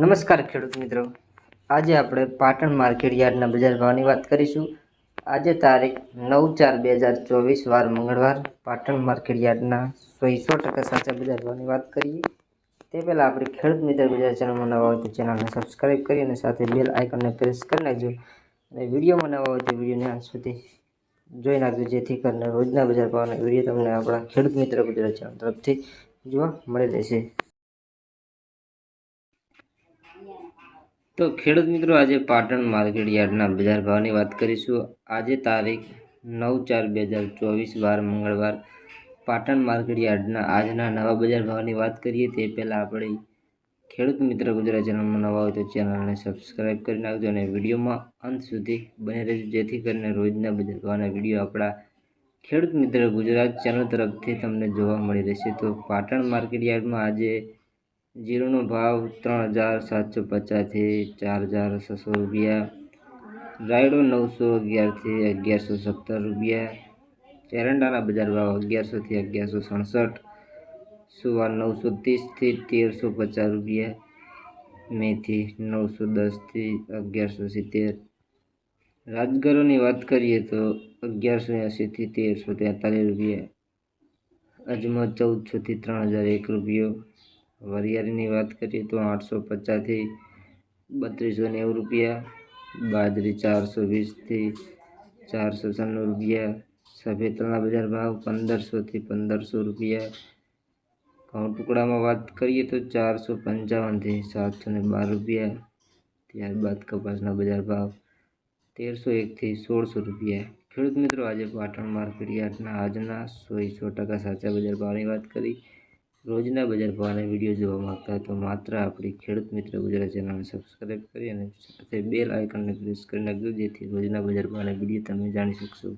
નમસ્કાર ખેડૂત મિત્રો. આજે આપણે પાટણ માર્કેટ યાર્ડના બજાર ભાવની વાત કરીશું. આજે તારીખ નવ ચાર બે હજાર ચોવીસ, વાર મંગળવાર પાટણ માર્કેટ યાર્ડના સો ટકા સાચા બજાર ભાવની વાત કરીએ. તે પહેલાં આપણે ખેડૂત મિત્ર બજાર ચેનલમાં નવા હોય તો ચેનલને સબસ્ક્રાઈબ કરી અને સાથે બેલ આઇકનને પ્રેસ કરી નાખજો. અને વિડીયોમાં નવા હોય તો વિડીયોને અંત સુધી જોઈ નાખજો, જેથી કરીને રોજના બજાર ભાવના વીડિયો તમને આપણા ખેડૂત મિત્ર ગુજરાત ચેનલ તરફથી જોવા મળી રહેશે. તો ખેડૂત મિત્રો, આજે પાટણ માર્કેટ યાર્ડના બજાર ભાવની વાત કરીશું. આજે તારીખ નવ ચાર બે હજાર ચોવીસ, વાર મંગળવાર. પાટણ માર્કેટ યાર્ડના આજના નવા બજાર ભાવની વાત કરીએ, તે પહેલાં આપણે ખેડૂત મિત્ર ગુજરાત ચેનલમાં નવા હોય તો ચેનલને સબસ્ક્રાઈબ કરી નાખજો અને વિડીયોમાં અંત સુધી બની રહેજો. જેથી કરીને રોજના બજાર ભાવના વીડિયો આપણા ખેડૂત મિત્ર ગુજરાત ચેનલ તરફથી તમને જોવા મળી રહેશે. તો પાટણ માર્કેટ યાર્ડમાં આજે જીરોનો ભાવ ત્રણ હજાર સાતસો પચાસથી ચાર હજાર છસો રૂપિયા રાયડો નવસો અગિયારથી અગિયારસો સત્તર રૂપિયા એરંડાના બજાર ભાવ અગિયારસોથી અગિયારસો સડસઠ સુવાર નવસો ત્રીસથી તેરસો પચાસ રૂપિયા મેથી નવસો દસથી અગિયારસો સિત્તેર રાજગરોની વાત કરીએ તો અગિયારસો એંસીથી તેરસો તેતાલીસ રૂપિયા અજમો ચૌદસોથી ત્રણ હજાર એક રૂપિયો વરિયાળીની વાત કરીએ તો આઠસો પચાસથી બત્રીસો નેવું રૂપિયા, બાજરી ચારસો વીસથી ચારસો છન્નું રૂપિયા સફેદ બજાર ભાવ પંદરસોથી પંદરસો રૂપિયા. ઘઉં ટુકડામાં વાત કરીએ તો ચારસો પંચાવનથી સાતસો ને બાર રૂપિયા. ત્યારબાદ કપાસના બજાર ભાવ તેરસો એકથી સોળસો રૂપિયા. ખેડૂત મિત્રો, આજે પાટણ માર્કેટ યાર્ડના આજના સો સો ટકા સાચા બજાર ભાવની વાત કરી. રોજના બજાર ભાવના વીડિયો જોવા માંગતા તો માત્ર આપણી ખેડૂત મિત્ર ગુજરાત ચેનલને સબસ્ક્રાઈબ કરી અને સાથે બેલ આઇકનને પ્રેસ કરી નાખજો જેથી રોજના બજાર ભાવના વીડિયો તમે જાણી શકશો.